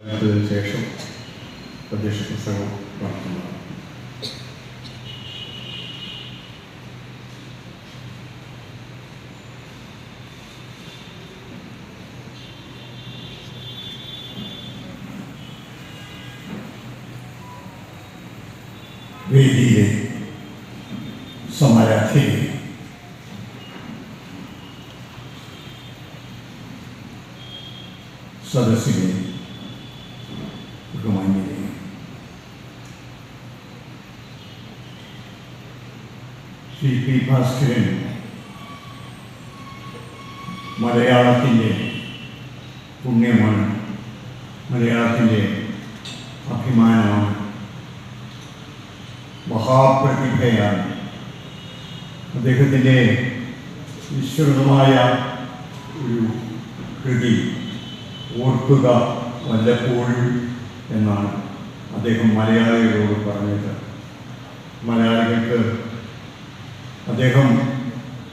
അതിന് ശേഷം അധ്യക്ഷ പ്രസംഗം നടത്തുന്നതാണ് വേദിയിലെ സമരാർത്ഥികളെ സദസ്സിലെ ശ്രീ പി ഭാസ്കരൻ മലയാളത്തിൻ്റെ പുണ്യമാണ് മലയാളത്തിൻ്റെ അഭിമാനമാണ് മഹാപ്രതിഭയാണ് അദ്ദേഹത്തിൻ്റെ വിശ്രുതമായ ഒരു കൃതി ഓർക്കുക വല്ലപ്പോഴും എന്നാണ് അദ്ദേഹം മലയാളികളോട് പറഞ്ഞത് അദ്ദേഹം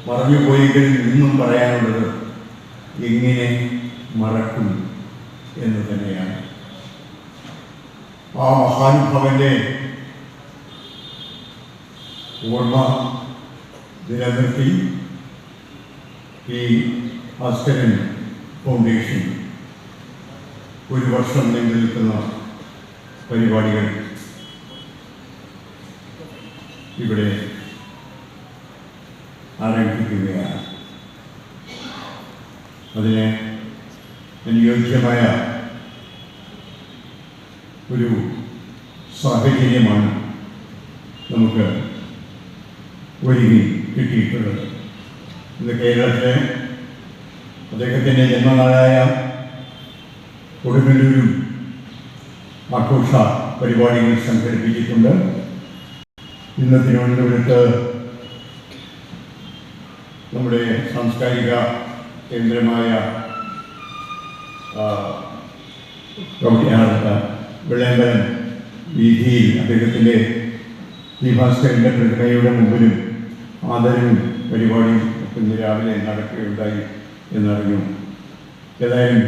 പറഞ്ഞു പോയെങ്കിൽ ഇന്നും പറയാനുള്ളത് എങ്ങനെ മറക്കും എന്ന് തന്നെയാണ്. ആ മഹാനുഭവന്റെ ഓർമ്മ നിലനിർത്തി ഈ ഭാസ്കരൻ ഫൗണ്ടേഷൻ ഒരു വർഷം നീണ്ടു നിൽക്കുന്ന പരിപാടികൾ ഇവിടെ ആരംഭിക്കുകയാണ്. അതിന് അനുയോജ്യമായ ഒരു സാഹചര്യമാണ് നമുക്ക് ഒരുങ്ങി കിട്ടിയിട്ടുള്ളത്. ഇന്ന് കേരളത്തിലെ അദ്ദേഹത്തിന്റെ ജന്മനാടായ കൊടുങ്ങല്ലൂരും ആഘോഷ പരിപാടികൾ സംഘടിപ്പിച്ചിട്ടുണ്ട്. ഇന്ന് തിരുവനന്തപുരത്ത് നമ്മുടെ സാംസ്കാരിക കേന്ദ്രമായ പ്രവൃത്തിയാണ് വെള്ളയമ്പലം വീതിയിൽ അദ്ദേഹത്തിന്റെ ദീപാസ്കരന്റെ പ്രതിമയുടെ മുമ്പിലും ആദരവും പരിപാടിയും ഇന്ന് രാവിലെ നടക്കുകയുണ്ടായി എന്നറിഞ്ഞു. ഏതായാലും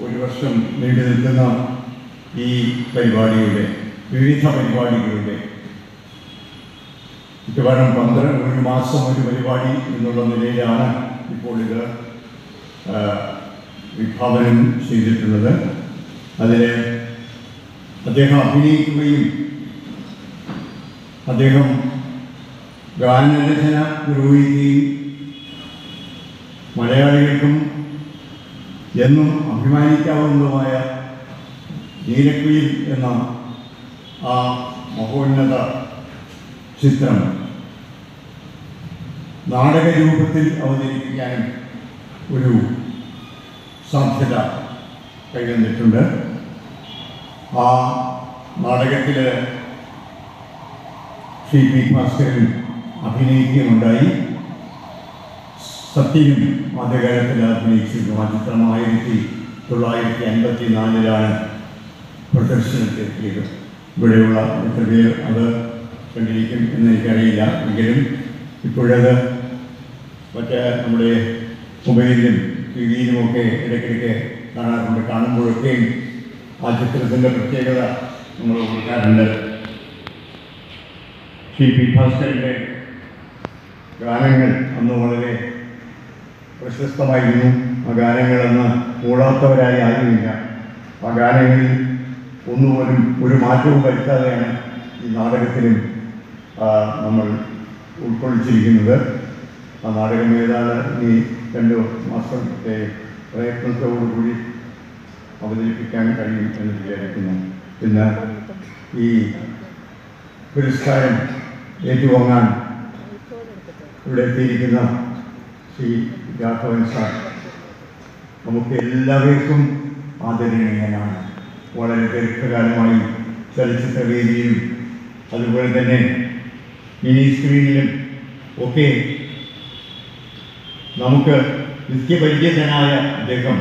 ഒരു വർഷം നീണ്ടു നിൽക്കുന്ന ഈ പരിപാടിയുടെ വിവിധ പരിപാടികളുടെ മിക്കവാറും പന്ത്രണ്ട് ഒരു മാസം ഒരു പരിപാടി എന്നുള്ള നിലയിലാണ് ഇപ്പോൾ ഇത് വിഭാവനം ചെയ്തിട്ടുള്ളത്. അതിൽ അദ്ദേഹം അഭിനയിക്കുകയും അദ്ദേഹം ഗാനരചന നിർവഹിക്കുകയും മലയാളികൾക്കും എന്നും അഭിമാനിക്കാവുന്നതുമായ നീലക്കുയിൽ എന്ന ആ മഹോന്നത ചിത്രം. നാടകരൂപത്തിൽ അവതരിപ്പിക്കാനും ഒരു സാധ്യത കൈവന്നിട്ടുണ്ട്. ആ നാടകത്തിൽ ശ്രീ പി ഭാസ്കരൻ അഭിനയിക്കുകയുണ്ടായി. സത്യനും ആദ്യകാലത്തിൽ അഭിനയിച്ചിരുന്നു. ആ ചിത്രം ആയിരത്തി തൊള്ളായിരത്തി അൻപത്തി നാലിലാണ് പ്രദർശനത്തിലെത്തിയത്. ഇവിടെയുള്ള എത്ര പേർ അത് കണ്ടിരിക്കും എന്ന് എനിക്കറിയില്ല. എങ്കിലും ഇപ്പോഴത് മറ്റേ നമ്മുടെ മൊബൈലിലും ടി വിയിലുമൊക്കെ ഇടയ്ക്കിടയ്ക്ക് കാണാറുണ്ട്. കാണുമ്പോഴൊക്കെയും ആ ചിത്രത്തിന്റെ പ്രത്യേകത നമ്മൾ കൊടുക്കാറുണ്ട് ശ്രീ പി ഭാസ്കരന്റെ ഗാനങ്ങൾ അന്ന് വളരെ പ്രശസ്തമായിരുന്നു. ആ ഗാനങ്ങളെന്ന് മൂടാത്തവരായി ആരുമില്ല. ആ ഗാനങ്ങളിൽ ഒന്നുപോലും ഒരു മാറ്റവും വരുത്താതെയാണ് ഈ നാടകത്തിലും നമ്മൾ ഉൾക്കൊള്ളിച്ചിരിക്കുന്നത്. ആ നാടകം ഏതാണ് ഈ രണ്ട് മാസത്തെ പ്രയത്നത്തോടുകൂടി അവതരിപ്പിക്കാൻ കഴിയും എന്ന് വിചാരിക്കുന്നു. പിന്നെ ഈ പുരസ്കാരം ഏറ്റുവാങ്ങാൻ ഇവിടെ എത്തിയിരിക്കുന്ന ശ്രീ രാഘവൻ സാർ നമുക്ക് എല്ലാവർക്കും ആദരണീയനാണ്. വളരെ ദീർഘകാലമായി ചലച്ചിത്ര വേദിയിലും അതുപോലെ തന്നെ മിനി സ്ക്രീനിലും ഒക്കെ നമുക്ക് നിത്യപരിചിതനായ അദ്ദേഹം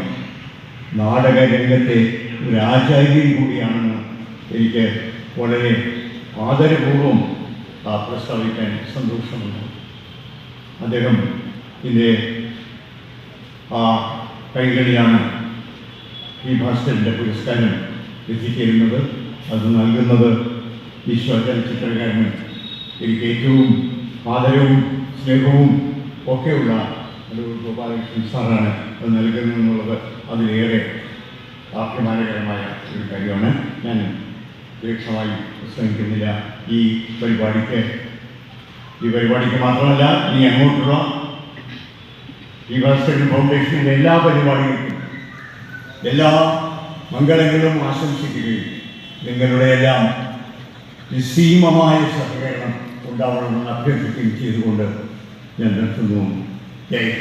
നാടകരംഗത്തെ ഒരു ആചാര്യൻ കൂടിയാണെന്ന് എനിക്ക് വളരെ ആദരപൂർവം പ്രസ്താവിക്കാൻ സന്തോഷമുണ്ട്. അദ്ദേഹം ഇതിന്റെ ആ കൈകളിലാണ് ഈ ഭാസ്കരന്റെ പുരസ്കാരം എത്തിച്ചേരുന്നത് അത് നൽകുന്നത് ഈശ്വര ചലച്ചിത്രകാരന് എനിക്ക് ഏറ്റവും ആദരവും സ്നേഹവും ഒക്കെയുള്ള ഒരു ഗോപാലകൃഷ്ണൻ സാറാണ് അത് നൽകുന്നതെന്നുള്ളത് അതിലേറെ അഭിമാനകരമായ ഒരു കാര്യമാണ്. ഞാൻ ദീർഘമായി ശ്രമിക്കുന്നില്ല ഈ പരിപാടിക്ക് ഈ പരിപാടിക്ക് മാത്രമല്ല ഇനി അങ്ങോട്ടുള്ള ഈ ഭാസ്കരൻ ഫൗണ്ടേഷന്റെ എല്ലാ പരിപാടികൾക്കും എല്ലാ മംഗളങ്ങളും ആശംസിക്കുകയും നിങ്ങളുടെ എല്ലാം നിസ്സീമമായ സഹകരണം ഉണ്ടാവണമെന്ന് അഭ്യർത്ഥിക്കുകയും ചെയ്തുകൊണ്ട് ഞാൻ നിർത്തുന്നു. ജയ്